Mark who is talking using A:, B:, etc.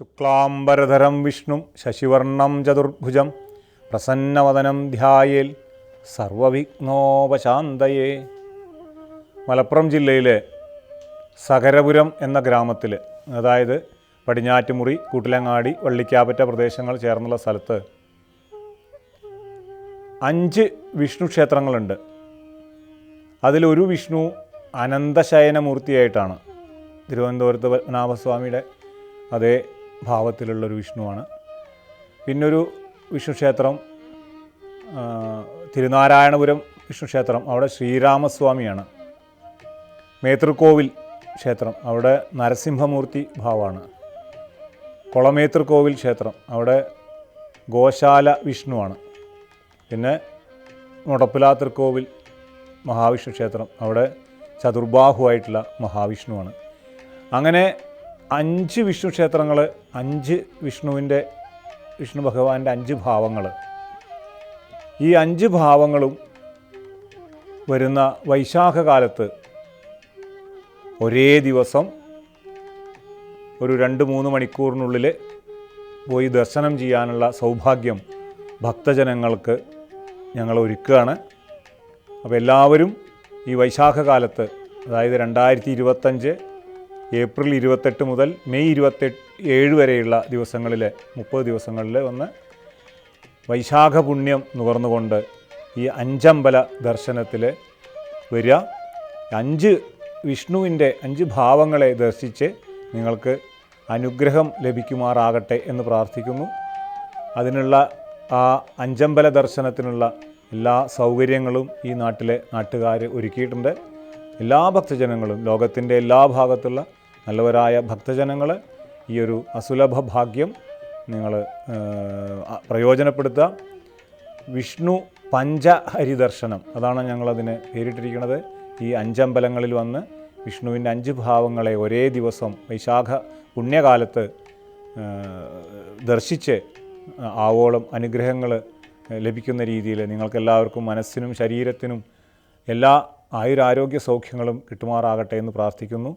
A: ശുക്ലാംബരധരം വിഷ്ണു ശശിവർണം ചതുർഭുജം പ്രസന്നവദനം ധ്യായേൽ സർവവിഘ്നോപശാന്തയേ. മലപ്പുറം ജില്ലയിലെ സകരപുരം എന്ന ഗ്രാമത്തിൽ അതായത് പടിഞ്ഞാറ്റുമുറി കൂട്ടിലങ്ങാടി വള്ളിക്കാപ്പറ്റ പ്രദേശങ്ങൾ ചേർന്നുള്ള സ്ഥലത്ത് അഞ്ച് വിഷ്ണു ക്ഷേത്രങ്ങളുണ്ട്. അതിലൊരു വിഷ്ണു അനന്തശയനമൂർത്തിയായിട്ടാണ് തിരുവനന്തപുരത്ത് പത്മനാഭസ്വാമിയുടെ അതേ ഭാവത്തിലുള്ളൊരു വിഷ്ണുവാണ്. പിന്നൊരു വിഷ്ണു ക്ഷേത്രം തിരുനാരായണപുരം വിഷ്ണു ക്ഷേത്രം അവിടെ ശ്രീരാമസ്വാമിയാണ്. മേത്തൃക്കോവിൽ ക്ഷേത്രം അവിടെ നരസിംഹമൂർത്തി ഭാവമാണ് കുളമേത്തൃക്കോവിൽ ക്ഷേത്രം അവിടെ ഗോശാല വിഷ്ണുവാണ്. പിന്നെ മുടപ്പിലാത്തൃക്കോവിൽ മഹാവിഷ്ണു ക്ഷേത്രം അവിടെ ചതുർബാഹുവായിട്ടുള്ള മഹാവിഷ്ണുവാണ്. അങ്ങനെ അഞ്ച് വിഷ്ണു ക്ഷേത്രങ്ങൾ അഞ്ച് വിഷ്ണുവിന്റെ വിഷ്ണു ഭഗവാന്റെ അഞ്ച് ഭാവങ്ങൾ ഈ അഞ്ച് ഭാവങ്ങളും വരുന്ന വൈശാഖ കാലത്ത് ഒരേ ദിവസം ഒരു രണ്ട് മൂന്ന് മണിക്കൂറിനുള്ളിൽ പോയി ദർശനം ചെയ്യാനുള്ള സൗഭാഗ്യം ഭക്തജനങ്ങൾക്ക് ഞങ്ങൾ ഒരുക്കുകയാണ്. അപ്പോൾ എല്ലാവരും ഈ വൈശാഖ കാലത്ത് അതായത് രണ്ടായിരത്തി ഇരുപത്തഞ്ച് ഏപ്രിൽ ഇരുപത്തെട്ട് മുതൽ മെയ് ഇരുപത്തെട്ട് ഏഴ് വരെയുള്ള ദിവസങ്ങളിൽ മുപ്പത് ദിവസങ്ങളിൽ വന്ന് വൈശാഖ പുണ്യം നുകർന്നുകൊണ്ട് ഈ അഞ്ചമ്പല ദർശനത്തിൽ വരിക. അഞ്ച് വിഷ്ണുവിന്റെ അഞ്ച് ഭാവങ്ങളെ ദർശിച്ച് നിങ്ങൾക്ക് അനുഗ്രഹം ലഭിക്കുമാറാകട്ടെ എന്ന് പ്രാർത്ഥിക്കുന്നു. അതിനുള്ള ആ അഞ്ചമ്പല ദർശനത്തിനുള്ള എല്ലാ സൗകര്യങ്ങളും ഈ നാട്ടിലെ നാട്ടുകാർ ഒരുക്കിയിട്ടുണ്ട്. എല്ലാ ഭക്തജനങ്ങളും ലോകത്തിന്റെ എല്ലാ ഭാഗത്തുള്ള നല്ലവരായ ഭക്തജനങ്ങൾ ഈ ഒരു അസുലഭ ഭാഗ്യം നിങ്ങൾ പ്രയോജനപ്പെടുത്തുക. വിഷ്ണു പഞ്ചഹരി ദർശനം അതാണ് ഞങ്ങളതിന് പേരിട്ടിരിക്കുന്നത്. ഈ അഞ്ചമ്പലങ്ങളിൽ വന്ന് വിഷ്ണുവിന്റെ അഞ്ച് ഭാവങ്ങളെ ഒരേ ദിവസം വൈശാഖ പുണ്യകാലത്ത് ദർശിച്ച് ആവോളം അനുഗ്രഹങ്ങൾ ലഭിക്കുന്ന രീതിയിൽ നിങ്ങൾക്കെല്ലാവർക്കും മനസ്സിനും ശരീരത്തിനും എല്ലാ ആയുരാരോഗ്യ സൗഖ്യങ്ങളും കിട്ടുമാറാകട്ടെ എന്ന് പ്രാർത്ഥിക്കുന്നു.